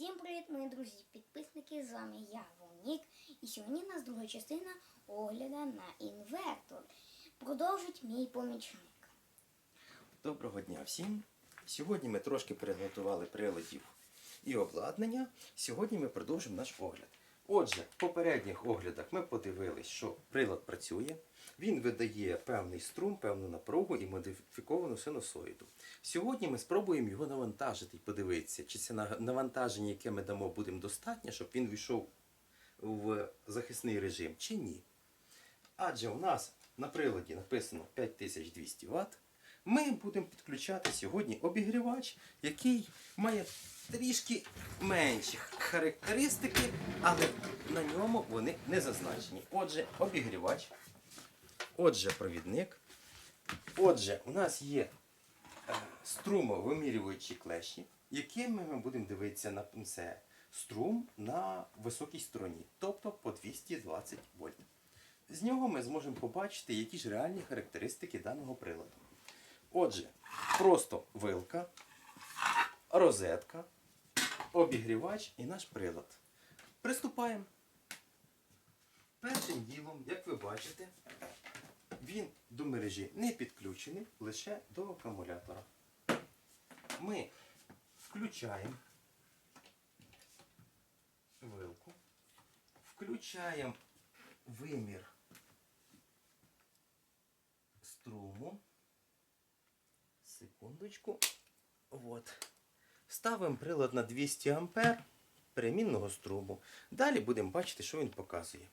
Всім привіт, мої друзі, підписники. З вами я, Вовнік. І сьогодні у нас друга частина огляда на інвертор. Продовжить мій помічник. Доброго дня всім! Сьогодні ми трошки приготували приладів і обладнання. Сьогодні ми продовжимо наш огляд. Отже, в попередніх оглядах ми подивились, що прилад працює. Він видає певний струм, певну напругу і модифіковану синусоїду. Сьогодні ми спробуємо його навантажити і подивитися, чи це навантаження, яке ми дамо, буде достатньо, щоб він війшов в захисний режим, чи ні. Адже у нас на приладі написано 5200 Вт. Ми будемо підключати сьогодні обігрівач, який має трішки менші характеристики, але на ньому вони не зазначені. Отже, обігрівач. Отже, провідник. Отже, у нас є е, струмовимірювачі клешні, якими ми будемо дивитися на це струм на високій стороні, тобто по 220 вольт. З нього ми зможемо побачити, які ж реальні характеристики даного приладу. Отже, просто вилка, розетка, обігрівач і наш прилад. Приступаємо. Першим ділом, як ви бачите, він до мережі не підключений лише до акумулятора. Ми включаємо вилку, включаємо вимір струму. Секундочку. Вот. Ставимо прилад на 200 А перемінного струму. Далі будемо бачити, що він показує.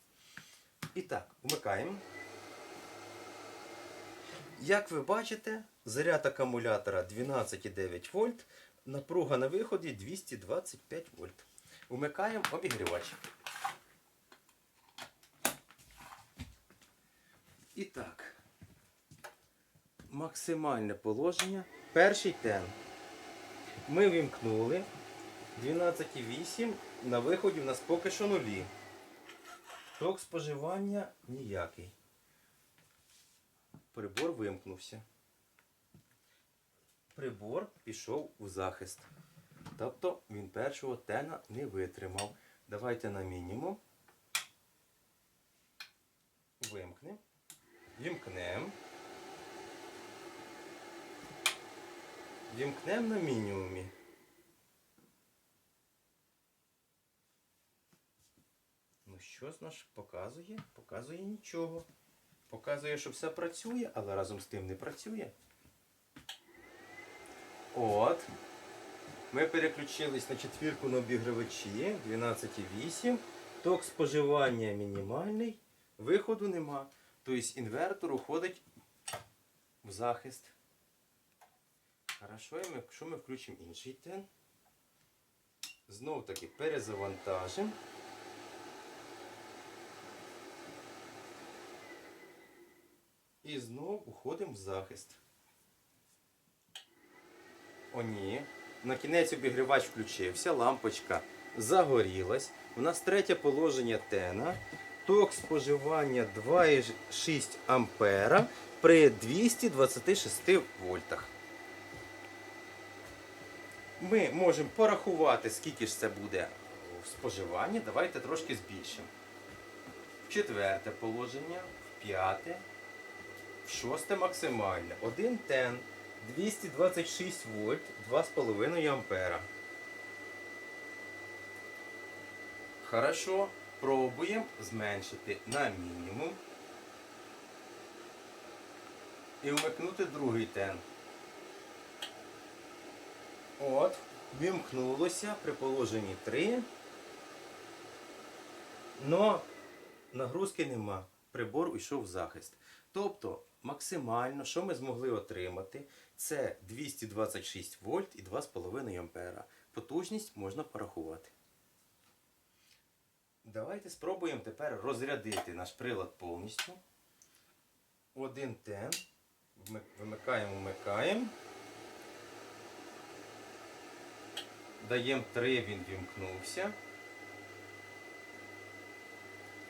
І так, вмикаємо. Як ви бачите, заряд акумулятора 12,9 вольт, напруга на виході 225 вольт. Вмикаємо обігрівач. І так, максимальне положення. Перший тен. Ми вімкнули 12,8. На виході в нас поки що нулі. Ток споживання ніякий. Прибор вимкнувся. Прибор пішов у захист. Тобто він першого тена не витримав. Давайте на мінімум. Вимкнемо. Вімкнемо. Вімкнемо на мінімумі. Ну що ж наш показує? Показує нічого. Показує, що все працює, але разом з тим не працює. От. Ми переключились на четвірку на обігрівачі 12,8. Ток споживання мінімальний, виходу нема. Тобто інвертор уходить в захист. Хорошо, і ми- якщо ми включимо інший тен, знову таки перезавантажимо. І знову уходимо в захист. О, ні. На кінець обігрівач включився, лампочка загорілась. У нас третє положення тена. Ток споживання 2,6 ампера при 226 вольтах. Ми можемо порахувати, скільки ж це буде в споживанні. Давайте трошки збільшимо. В четверте положення, в п'яте, в шосте максимальне. Один тен 226 вольт 2,5 ампера. Хорошо. Пробуємо зменшити на мінімум. І вмикнути другий тен. От, вімкнулося при положенні 3. Но нагрузки нема. Прибор уйшов в захист. Тобто, максимально, що ми змогли отримати, це 226 вольт і 2,5 ампера. Потужність можна порахувати. Давайте спробуємо тепер розрядити наш прилад повністю. Один тен. Вимикаємо, вмикаємо. Даємо 3, він вімкнувся.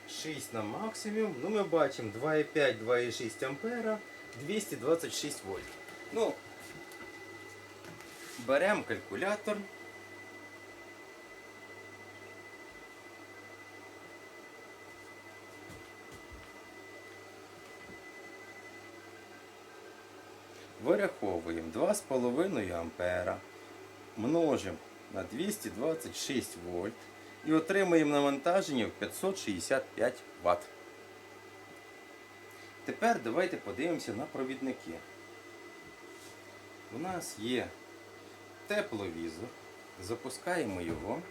6 на максимум. Ну, ми бачимо 2,5, 2,6 ампера, 226 вольт. Ну, беремо калькулятор. Вираховуємо 2,5 ампера. Множимо на 226 вольт і отримуємо навантаження в 565 Вт. Тепер давайте подивимося на провідники. У нас є тепловізор. Запускаємо його.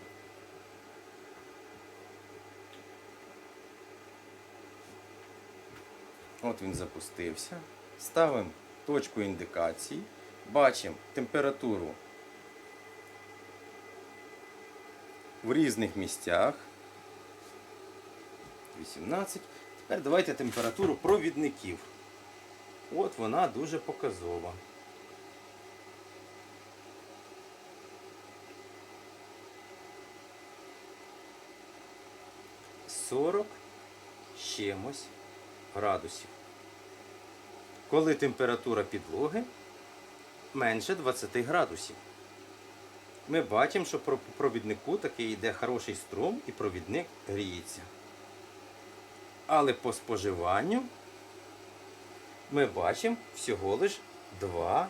От він запустився. Ставимо точку індикації. Бачимо температуру в різних місцях. 18. Тепер давайте температуру провідників. От вона дуже показова. Сорок чимось градусів. Коли температура підлоги менше 20 градусів. Ми бачимо, що по провіднику таки йде хороший струм і провідник гріється. Але по споживанню ми бачимо всього лиш 2,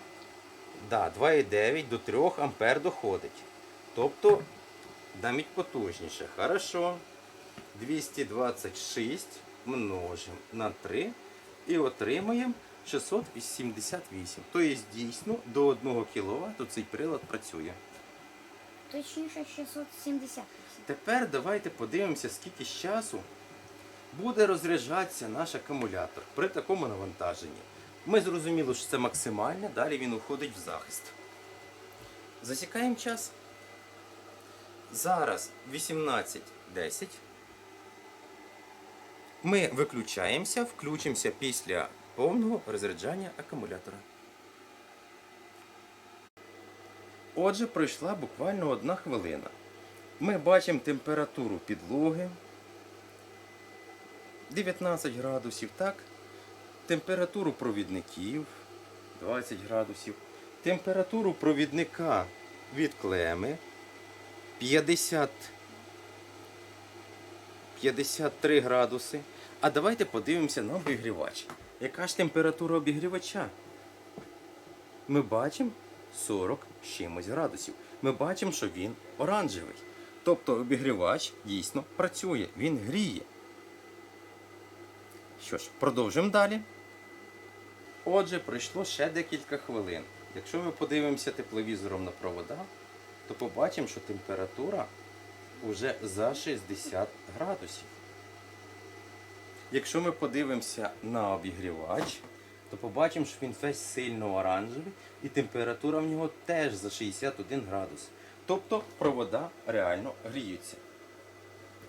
да, 2,9 до 3 ампер доходить. Тобто навіть потужніше. Хорошо. 226 множимо на 3 і отримаємо 688. Тобто дійсно до 1 кВт цей прилад працює. Точніше 678. Тепер давайте подивимося, скільки з часу буде розряджатися наш акумулятор при такому навантаженні. Ми зрозуміли, що це максимальне, далі він уходить в захист. Засікаємо час. Зараз 18.10. Ми виключаємося, включимося після повного розряджання акумулятора. Отже, пройшла буквально одна хвилина. Ми бачимо температуру підлоги 19 градусів, так? Температуру провідників 20 градусів. Температуру провідника від клеми 50 53 градуси. А давайте подивимося на обігрівач. Яка ж температура обігрівача? Ми бачимо 40 з чимось градусів. Ми бачимо, що він оранжевий. Тобто обігрівач дійсно працює, він гріє. Що ж, продовжимо далі. Отже, пройшло ще декілька хвилин. Якщо ми подивимося тепловізором на провода, то побачимо, що температура вже за 60 градусів. Якщо ми подивимося на обігрівач, то побачимо, що він весь сильно оранжевий і температура в нього теж за 61 градус. Тобто провода реально гріються.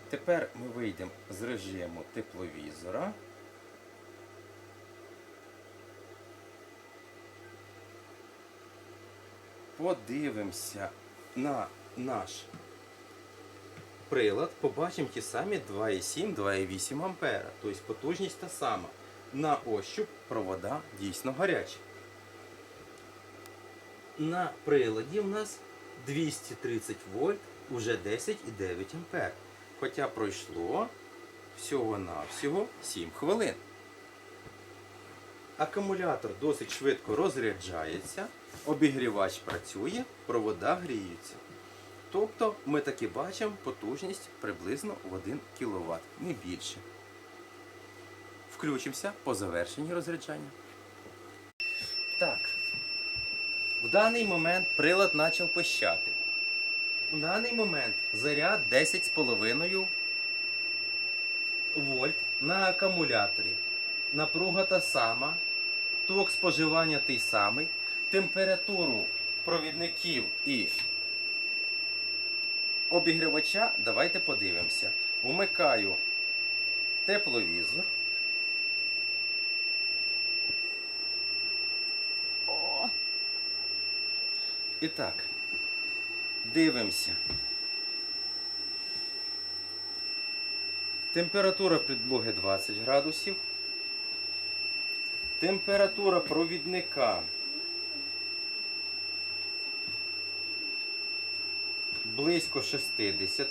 Тепер ми вийдемо з режиму тепловізора. Подивимося на наш прилад, побачимо ті самі 2,7, 2,8 ампера. Тобто потужність та сама. На ощуп провода дійсно гарячі. На приладі в нас 230 вольт, уже 10,9 ампер. Хоча пройшло всього-навсього 7 хвилин. Акумулятор досить швидко розряджається, обігрівач працює, провода гріються. Тобто ми таки бачимо потужність приблизно в 1 кВт, не більше. Включимося по завершенні розряджання. Так. В даний момент прилад почав пищати. У даний момент заряд 10,5 вольт на акумуляторі. Напруга та сама, ток споживання той самий, температуру провідників і обігрівача давайте подивимося. Вмикаю тепловізор. О, І так, дивимося. Температура підлоги 20 градусів. Температура провідника близько 60.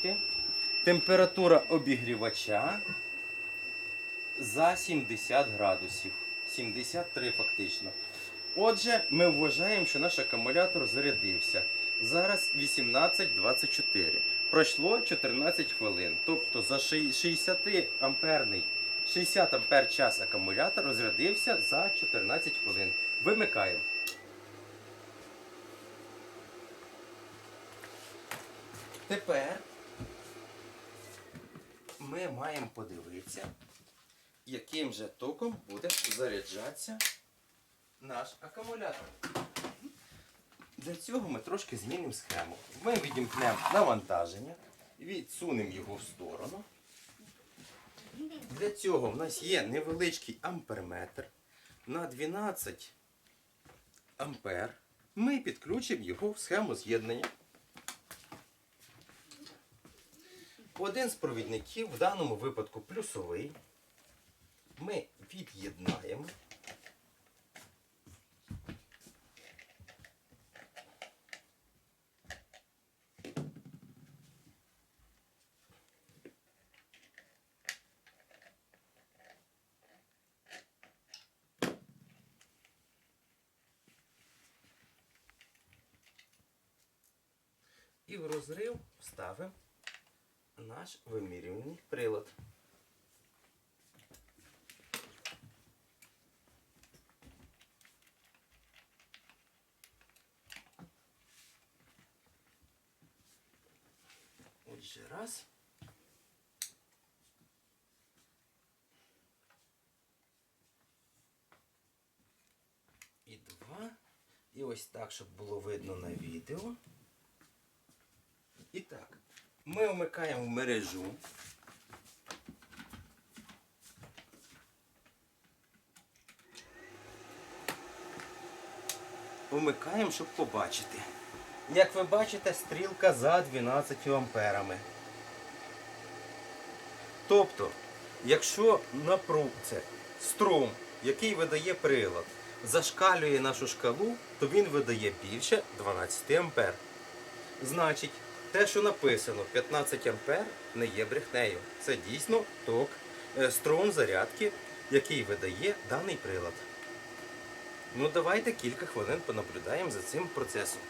Температура обігрівача за 70 градусів. 73 фактично. Отже, ми вважаємо, що наш акумулятор зарядився. Зараз 18.24. Пройшло 14 хвилин. Тобто за 60 амперний 60 ампер час акумулятор розрядився за 14 хвилин. Вимикаємо. Тепер ми маємо подивитися, яким же током буде заряджатися наш акумулятор. Для цього ми трошки змінимо схему. Ми відімкнемо навантаження, відсунемо його в сторону. Для цього в нас є невеличкий амперметр на 12 ампер. Ми підключимо його в схему з'єднання. Один з провідників, в даному випадку плюсовий, ми від'єднаємо. І в розрив вставимо наш вимірювальний прилад. Отже, раз. І два. І ось так, щоб було видно на відео. І так, ми вмикаємо в мережу. Вмикаємо, щоб побачити. Як ви бачите, стрілка за 12 амперами. Тобто, якщо напруг це струм, який видає прилад, зашкалює нашу шкалу, то він видає більше 12 ампер. Значить, те, що написано 15 ампер, не є брехнею. Це дійсно ток, е, струм зарядки, який видає даний прилад. Ну, давайте кілька хвилин понаблюдаємо за цим процесом.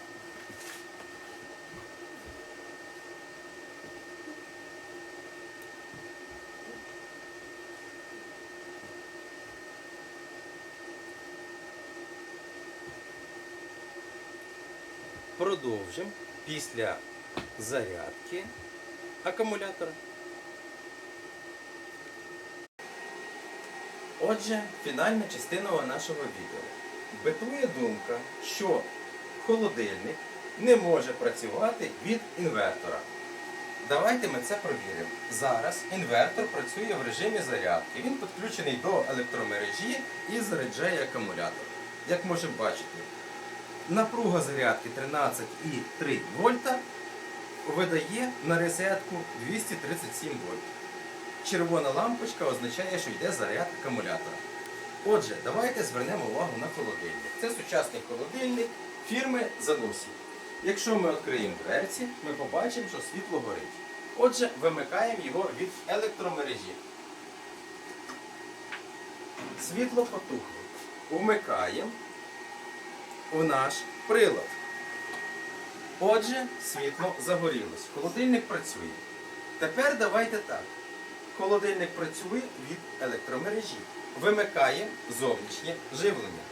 Продовжимо після зарядки акумулятора. Отже, фінальна частина нашого відео. Битує думка, що холодильник не може працювати від інвертора. Давайте ми це провіримо. Зараз інвертор працює в режимі зарядки. Він підключений до електромережі і заряджає акумулятор. Як можемо бачити, напруга зарядки 13,3 вольта видає на розетку 237 вольт. Червона лампочка означає, що йде заряд акумулятора. Отже, давайте звернемо увагу на холодильник. Це сучасний холодильник фірми Занусі. Якщо ми відкриємо дверці, ми побачимо, що світло горить. Отже, вимикаємо його від електромережі. Світло потухло. Вмикаємо у наш прилад. Отже, світло загорілось. Холодильник працює. Тепер давайте так. Холодильник працює від електромережі. Вимикає зовнішнє живлення.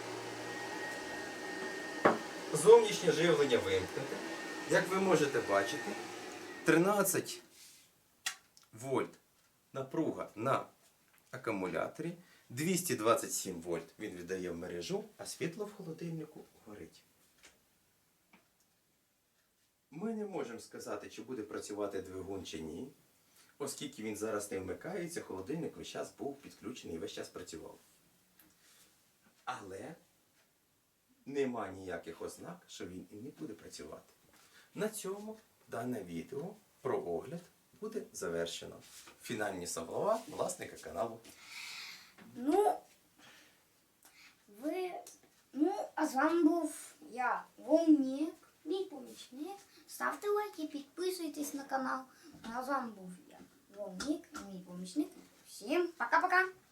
Зовнішнє живлення вимкнете. Як ви можете бачити, 13 вольт напруга на акумуляторі, 227 вольт він віддає в мережу, а світло в холодильнику горить. Ми не можемо сказати, чи буде працювати двигун чи ні, оскільки він зараз не вмикається, холодильник весь час був підключений і весь час працював. Але нема ніяких ознак, що він і не буде працювати. На цьому дане відео про огляд буде завершено. Фінальні слова власника каналу. Ну, ви. Ну, а з вами був я, Вовнік, мій помічник. Ставте лайки, підписуйтесь на канал. А з вами був я, Вовнік, мій помічник. Всім пока-пока!